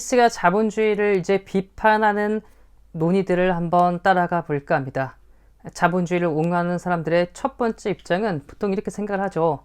히스가 자본주의를 이제 비판하는 논의들을 한번 따라가 볼까 합니다. 자본주의를 옹호하는 사람들의 첫 번째 입장은 보통 이렇게 생각을 하죠.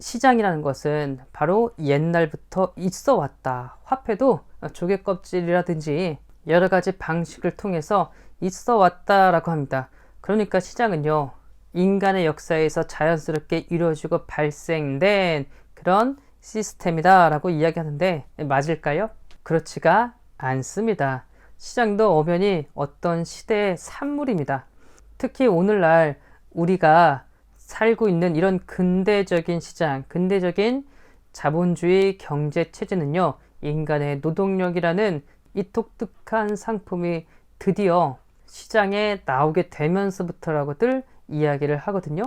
시장이라는 것은 바로 옛날부터 있어 왔다. 화폐도 조개 껍질이라든지 여러 가지 방식을 통해서 있어 왔다라고 합니다. 그러니까 시장은요, 인간의 역사에서 자연스럽게 이루어지고 발생된 그런 시스템이다라고 이야기하는데 맞을까요? 그렇지가 않습니다. 시장도 엄연히 어떤 시대의 산물입니다. 특히 오늘날 우리가 살고 있는 이런 근대적인 시장, 근대적인 자본주의 경제 체제는요, 인간의 노동력이라는 이 독특한 상품이 드디어 시장에 나오게 되면서부터라고들 이야기를 하거든요.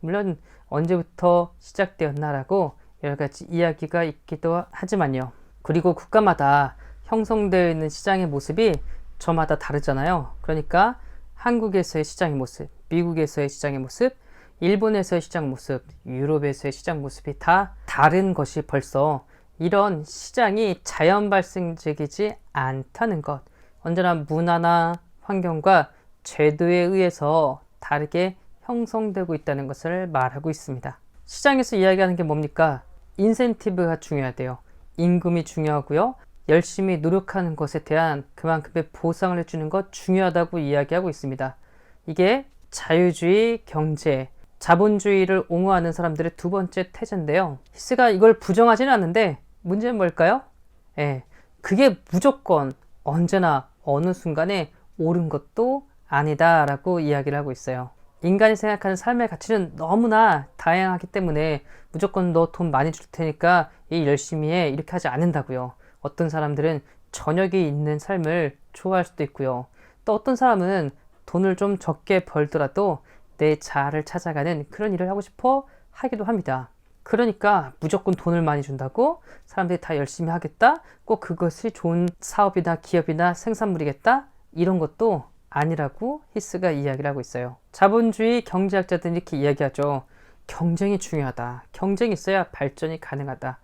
물론 언제부터 시작되었나라고 여러 가지 이야기가 있기도 하지만요. 그리고 국가마다 형성되어 있는 시장의 모습이 저마다 다르잖아요. 그러니까 한국에서의 시장의 모습, 미국에서의 시장의 모습, 일본에서의 시장 모습, 유럽에서의 시장 모습이 다 다른 것이 벌써 이런 시장이 자연 발생적이지 않다는 것. 언제나 문화나 환경과 제도에 의해서 다르게 형성되고 있다는 것을 말하고 있습니다. 시장에서 이야기하는 게 뭡니까? 인센티브가 중요하대요. 임금이 중요하고요. 열심히 노력하는 것에 대한 그만큼의 보상을 해주는 것 중요하다고 이야기하고 있습니다. 이게 자유주의 경제, 자본주의를 옹호하는 사람들의 두 번째 태제인데요. 히스가 이걸 부정하지는 않는데 문제는 뭘까요? 예, 그게 무조건 언제나 어느 순간에 옳은 것도 아니다라고 이야기를 하고 있어요. 인간이 생각하는 삶의 가치는 너무나 다양하기 때문에 무조건 너 돈 많이 줄 테니까 일 열심히 해 이렇게 하지 않는다고요. 어떤 사람들은 저녁이 있는 삶을 좋아할 수도 있고요. 또 어떤 사람은 돈을 좀 적게 벌더라도 내 자아를 찾아가는 그런 일을 하고 싶어 하기도 합니다. 그러니까 무조건 돈을 많이 준다고 사람들이 다 열심히 하겠다? 꼭 그것이 좋은 사업이나 기업이나 생산물이겠다? 이런 것도 아니라고 히스가 이야기를 하고 있어요. 자본주의 경제학자들은 이렇게 이야기하죠. 경쟁이 중요하다. 경쟁이 있어야 발전이 가능하다.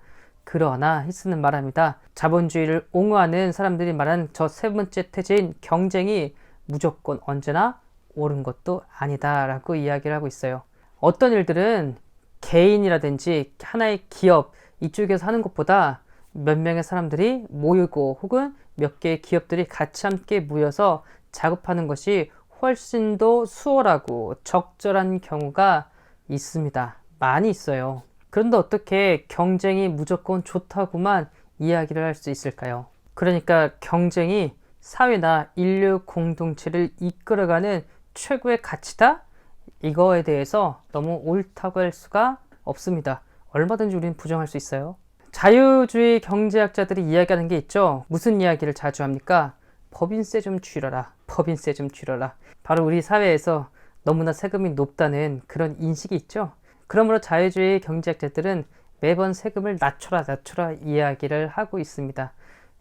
그러나 히스는 말합니다. 자본주의를 옹호하는 사람들이 말하는 저세 번째 태제인 경쟁이 무조건 언제나 옳은 것도 아니다라고 이야기를 하고 있어요. 어떤 일들은 개인이라든지 하나의 기업 이쪽에서 하는 것보다 몇 명의 사람들이 모이고 혹은 몇 개의 기업들이 같이 함께 모여서 작업하는 것이 훨씬 더 수월하고 적절한 경우가 있습니다. 많이 있어요. 그런데 어떻게 경쟁이 무조건 좋다고만 이야기를 할 수 있을까요? 그러니까 경쟁이 사회나 인류 공동체를 이끌어가는 최고의 가치다? 이거에 대해서 너무 옳다고 할 수가 없습니다. 얼마든지 우리는 부정할 수 있어요. 자유주의 경제학자들이 이야기하는 게 있죠. 무슨 이야기를 자주 합니까? 법인세 좀 줄여라. 법인세 좀 줄여라. 바로 우리 사회에서 너무나 세금이 높다는 그런 인식이 있죠. 그러므로 자유주의 경제학자들은 매번 세금을 낮춰라 낮춰라 이야기를 하고 있습니다.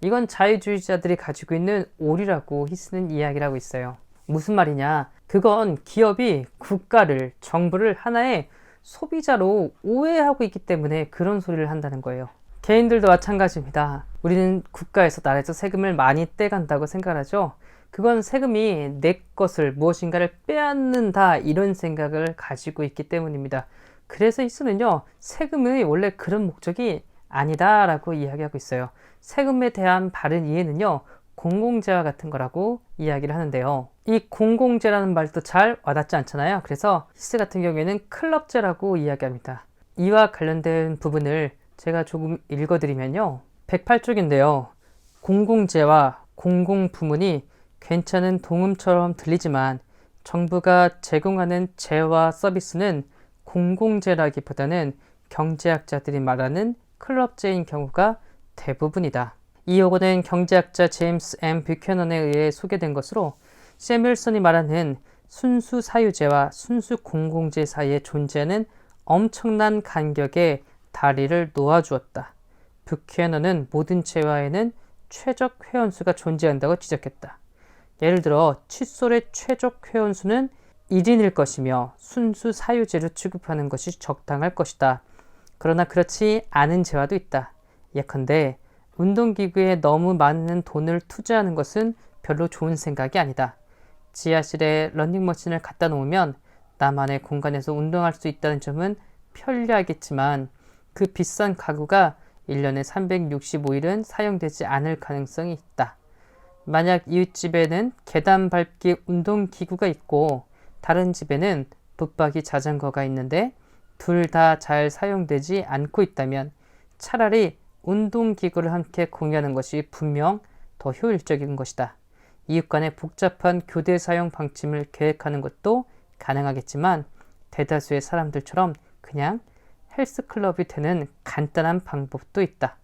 이건 자유주의자들이 가지고 있는 오리라고 히스는 이야기를 하고 있어요. 무슨 말이냐? 그건 기업이 국가를, 정부를 하나의 소비자로 오해하고 있기 때문에 그런 소리를 한다는 거예요. 개인들도 마찬가지입니다. 우리는 국가에서 나라에서 세금을 많이 떼간다고 생각하죠. 그건 세금이 내 것을 무엇인가를 빼앗는다 이런 생각을 가지고 있기 때문입니다. 그래서 이수는요 세금의 원래 그런 목적이 아니다라고 이야기하고 있어요. 세금에 대한 바른 이해는요 공공재와 같은 거라고 이야기를 하는데요. 이 공공재라는 말도 잘 와닿지 않잖아요. 그래서 히스 같은 경우에는 클럽재라고 이야기합니다. 이와 관련된 부분을 제가 조금 읽어드리면요. 108쪽인데요. 공공재와 공공부문이 괜찮은 동음처럼 들리지만 정부가 제공하는 재와 서비스는 공공재라기보다는 경제학자들이 말하는 클럽재인 경우가 대부분이다. 이 용어는 경제학자 제임스 M. 뷰캐넌에 의해 소개된 것으로 세밀슨이 말하는 순수 사유재와 순수 공공재 사이에 존재하는 엄청난 간격의 다리를 놓아주었다. 뷰캐넌은 모든 재화에는 최적 회원수가 존재한다고 지적했다. 예를 들어 칫솔의 최적 회원수는 1인일 것이며 순수 사유재로 취급하는 것이 적당할 것이다. 그러나 그렇지 않은 재화도 있다. 예컨대 운동기구에 너무 많은 돈을 투자하는 것은 별로 좋은 생각이 아니다. 지하실에 런닝머신을 갖다 놓으면 나만의 공간에서 운동할 수 있다는 점은 편리하겠지만 그 비싼 가구가 1년에 365일은 사용되지 않을 가능성이 있다. 만약 이웃집에는 계단 밟기 운동기구가 있고 다른 집에는 붙박이 자전거가 있는데 둘 다 잘 사용되지 않고 있다면 차라리 운동기구를 함께 공유하는 것이 분명 더 효율적인 것이다. 이웃 간의 복잡한 교대 사용 방침을 계획하는 것도 가능하겠지만 대다수의 사람들처럼 그냥 헬스클럽이 되는 간단한 방법도 있다.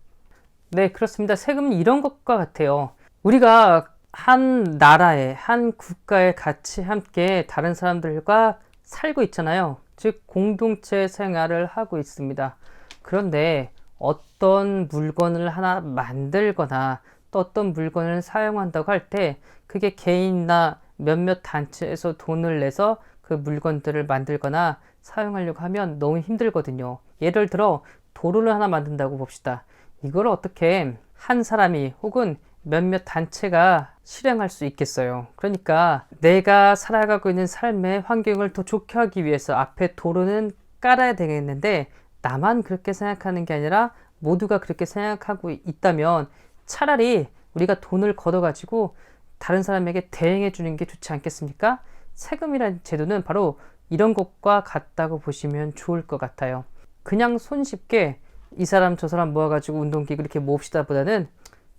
네, 그렇습니다. 세금은 이런 것과 같아요. 우리가 한 나라에, 한 국가에 같이 함께 다른 사람들과 살고 있잖아요. 즉, 공동체 생활을 하고 있습니다. 그런데 어떤 물건을 하나 만들거나 또 어떤 물건을 사용한다고 할 때 그게 개인이나 몇몇 단체에서 돈을 내서 그 물건들을 만들거나 사용하려고 하면 너무 힘들거든요. 예를 들어 도로를 하나 만든다고 봅시다. 이걸 어떻게 한 사람이 혹은 몇몇 단체가 실행할 수 있겠어요. 그러니까 내가 살아가고 있는 삶의 환경을 더 좋게 하기 위해서 앞에 도로는 깔아야 되겠는데 나만 그렇게 생각하는 게 아니라 모두가 그렇게 생각하고 있다면 차라리 우리가 돈을 걷어가지고 다른 사람에게 대행해 주는 게 좋지 않겠습니까? 세금이라는 제도는 바로 이런 것과 같다고 보시면 좋을 것 같아요. 그냥 손쉽게 이 사람 저 사람 모아가지고 운동기구 이렇게 모읍시다 보다는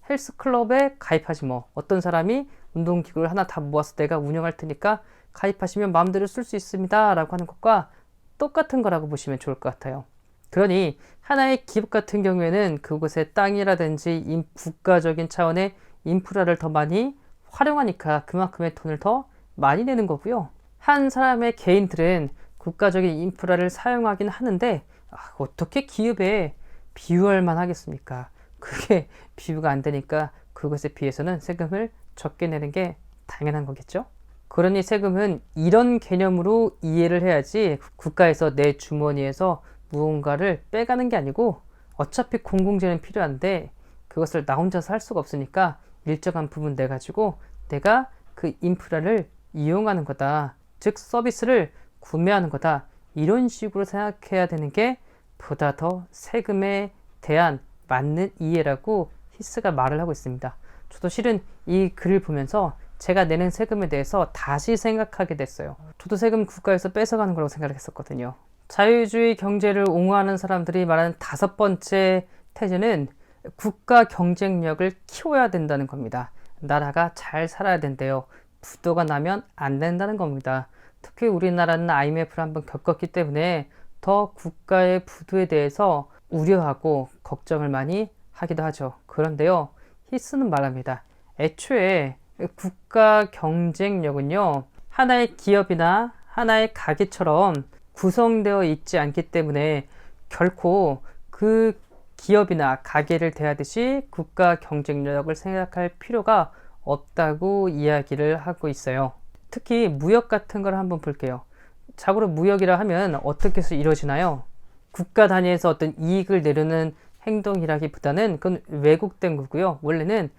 헬스클럽에 가입하지 뭐 어떤 사람이 운동기구를 하나 다 모아서 내가 운영할 테니까 가입하시면 마음대로 쓸 수 있습니다 라고 하는 것과 똑같은 거라고 보시면 좋을 것 같아요. 그러니 하나의 기업 같은 경우에는 그곳의 땅이라든지 국가적인 차원의 인프라를 더 많이 활용하니까 그만큼의 돈을 더 많이 내는 거고요. 한 사람의 개인들은 국가적인 인프라를 사용하긴 하는데 아, 어떻게 기업에 비유할 만 하겠습니까? 그게 비유가 안 되니까 그것에 비해서는 세금을 적게 내는 게 당연한 거겠죠? 그러니 세금은 이런 개념으로 이해를 해야지 국가에서 내 주머니에서 무언가를 빼가는 게 아니고 어차피 공공재는 필요한데 그것을 나 혼자서 할 수가 없으니까 일정한 부분 내 가지고 내가 그 인프라를 이용하는 거다. 즉 서비스를 구매하는 거다. 이런 식으로 생각해야 되는 게 보다 더 세금에 대한 맞는 이해라고 히스가 말을 하고 있습니다. 저도 실은 이 글을 보면서 제가 내는 세금에 대해서 다시 생각하게 됐어요. 저도 세금 국가에서 뺏어가는 거라고 생각을 했었거든요. 자유주의 경제를 옹호하는 사람들이 말하는 다섯 번째 태제는 국가 경쟁력을 키워야 된다는 겁니다. 나라가 잘 살아야 된대요. 부도가 나면 안 된다는 겁니다. 특히 우리나라는 IMF를 한번 겪었기 때문에 더 국가의 부도에 대해서 우려하고 걱정을 많이 하기도 하죠. 그런데요, 히스는 말합니다. 애초에 국가 경쟁력은요, 하나의 기업이나 하나의 가게처럼 구성되어 있지 않기 때문에 결코 그 기업이나 가게를 대하듯이 국가 경쟁력을 생각할 필요가 없다고 이야기를 하고 있어요. 특히 무역 같은 걸 한번 볼게요. 자고로 무역이라 하면 어떻게 해서 이루어지나요? 국가 단위에서 어떤 이익을 내려는 행동이라기보다는 그건 왜곡된 거고요. 원래는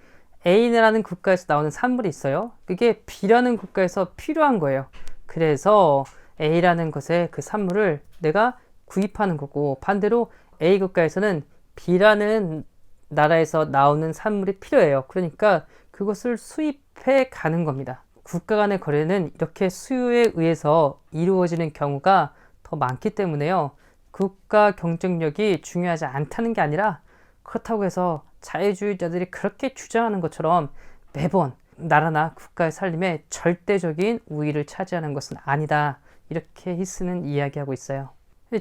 A라는 국가에서 나오는 산물이 있어요. 그게 B라는 국가에서 필요한 거예요. 그래서 A라는 것에 그 산물을 내가 구입하는 거고 반대로 A 국가에서는 B라는 나라에서 나오는 산물이 필요해요. 그러니까 그것을 수입해 가는 겁니다. 국가 간의 거래는 이렇게 수요에 의해서 이루어지는 경우가 더 많기 때문에요. 국가 경쟁력이 중요하지 않다는 게 아니라 그렇다고 해서 자유주의자들이 그렇게 주장하는 것처럼 매번 나라나 국가의 살림에 절대적인 우위를 차지하는 것은 아니다. 이렇게 히스는 이야기하고 있어요.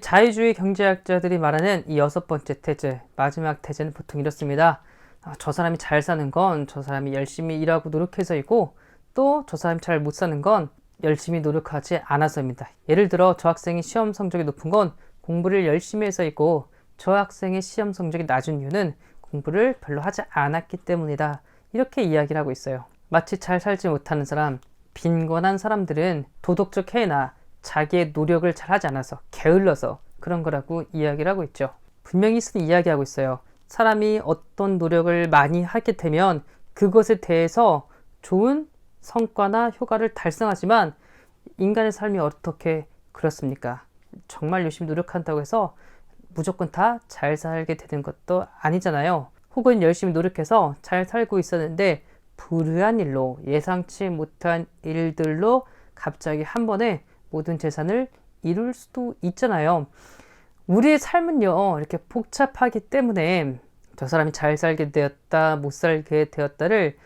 자유주의 경제학자들이 말하는 이 여섯 번째 태제, 마지막 태제는 보통 이렇습니다. 아, 저 사람이 잘 사는 건 저 사람이 열심히 일하고 노력해서이고 또 저 사람이 잘 못 사는 건 열심히 노력하지 않아서입니다. 예를 들어 저 학생이 시험 성적이 높은 건 공부를 열심히 해서이고 저 학생의 시험 성적이 낮은 이유는 공부를 별로 하지 않았기 때문이다. 이렇게 이야기를 하고 있어요. 마치 잘 살지 못하는 사람, 빈곤한 사람들은 도덕적 해나 자기의 노력을 잘 하지 않아서 게을러서 그런 거라고 이야기를 하고 있죠. 분명히 쓴 이야기하고 있어요. 사람이 어떤 노력을 많이 하게 되면 그것에 대해서 좋은 성과나 효과를 달성하지만 인간의 삶이 어떻게 그렇습니까? 정말 열심히 노력한다고 해서 무조건 다 잘 살게 되는 것도 아니잖아요. 혹은 열심히 노력해서 잘 살고 있었는데 불우한 일로 예상치 못한 일들로 갑자기 한 번에 모든 재산을 이룰 수도 있잖아요. 우리의 삶은요, 이렇게 복잡하기 때문에 저 사람이 잘 살게 되었다, 못 살게 되었다를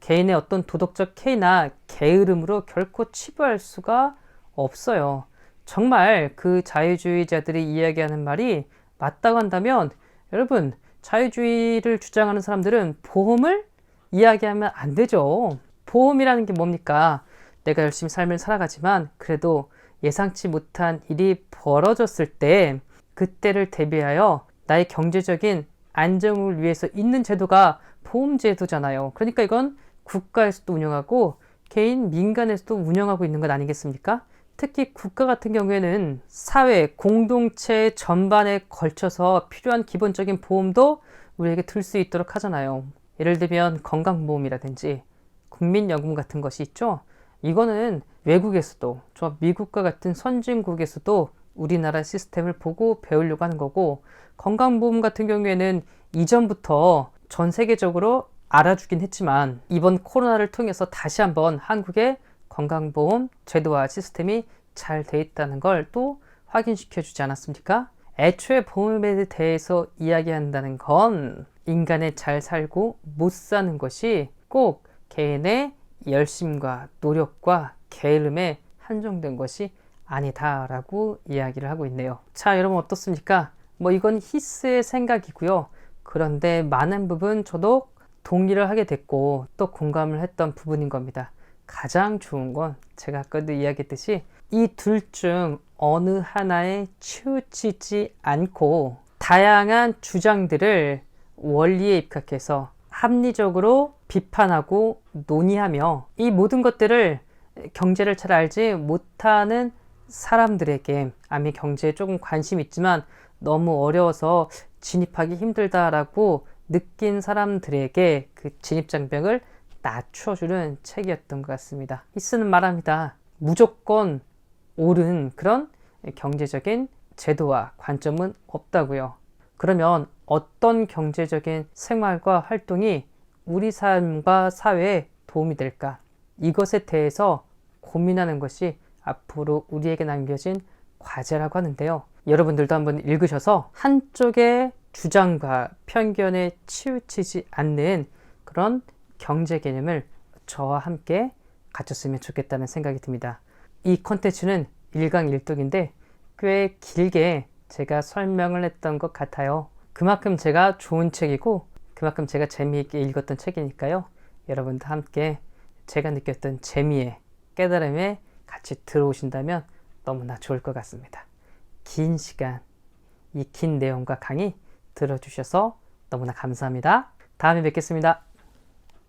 개인의 어떤 도덕적 K나 게으름으로 결코 치부할 수가 없어요. 정말 그 자유주의자들이 이야기하는 말이 맞다고 한다면 여러분, 자유주의를 주장하는 사람들은 보험을 이야기하면 안 되죠. 보험이라는 게 뭡니까? 내가 열심히 삶을 살아가지만 그래도 예상치 못한 일이 벌어졌을 때 그때를 대비하여 나의 경제적인 안정을 위해서 있는 제도가 보험제도잖아요. 그러니까 이건 국가에서도 운영하고 개인 민간에서도 운영하고 있는 것 아니겠습니까? 특히 국가 같은 경우에는 사회, 공동체 전반에 걸쳐서 필요한 기본적인 보험도 우리에게 들 수 있도록 하잖아요. 예를 들면 건강보험이라든지 국민연금 같은 것이 있죠. 이거는 외국에서도, 저 미국과 같은 선진국에서도 우리나라 시스템을 보고 배우려고 하는 거고, 건강보험 같은 경우에는 이전부터 전 세계적으로 알아주긴 했지만, 이번 코로나를 통해서 다시 한번 한국의 건강보험 제도와 시스템이 잘 돼 있다는 걸 또 확인시켜 주지 않았습니까? 애초에 보험에 대해서 이야기한다는 건 인간의 잘 살고 못 사는 것이 꼭 개인의 열심과 노력과 게으름에 한정된 것이 아니다라고 이야기를 하고 있네요. 자, 여러분 어떻습니까? 뭐 이건 히스의 생각이고요. 그런데 많은 부분 저도 동의를 하게 됐고 또 공감을 했던 부분인 겁니다. 가장 좋은 건 제가 아까도 이야기했듯이 이 둘 중 어느 하나에 치우치지 않고 다양한 주장들을 원리에 입각해서 합리적으로 비판하고 논의하며 이 모든 것들을 경제를 잘 알지 못하는 사람들에게 아미 경제에 조금 관심 있지만 너무 어려워서 진입하기 힘들다라고 느낀 사람들에게 그 진입장벽을 낮춰주는 책이었던 것 같습니다. 히스는 말합니다. 무조건 옳은 그런 경제적인 제도와 관점은 없다고요. 그러면 어떤 경제적인 생활과 활동이 우리 삶과 사회에 도움이 될까? 이것에 대해서 고민하는 것이 앞으로 우리에게 남겨진 과제라고 하는데요. 여러분들도 한번 읽으셔서 한쪽의 주장과 편견에 치우치지 않는 그런 경제 개념을 저와 함께 갖췄으면 좋겠다는 생각이 듭니다. 이 컨텐츠는 일강일독인데 꽤 길게 제가 설명을 했던 것 같아요. 그만큼 제가 좋은 책이고 그만큼 제가 재미있게 읽었던 책이니까요. 여러분도 함께 제가 느꼈던 재미에 깨달음에 같이 들어오신다면 너무나 좋을 것 같습니다. 긴 시간, 이 긴 내용과 강의 들어주셔서 너무나 감사합니다. 다음에 뵙겠습니다.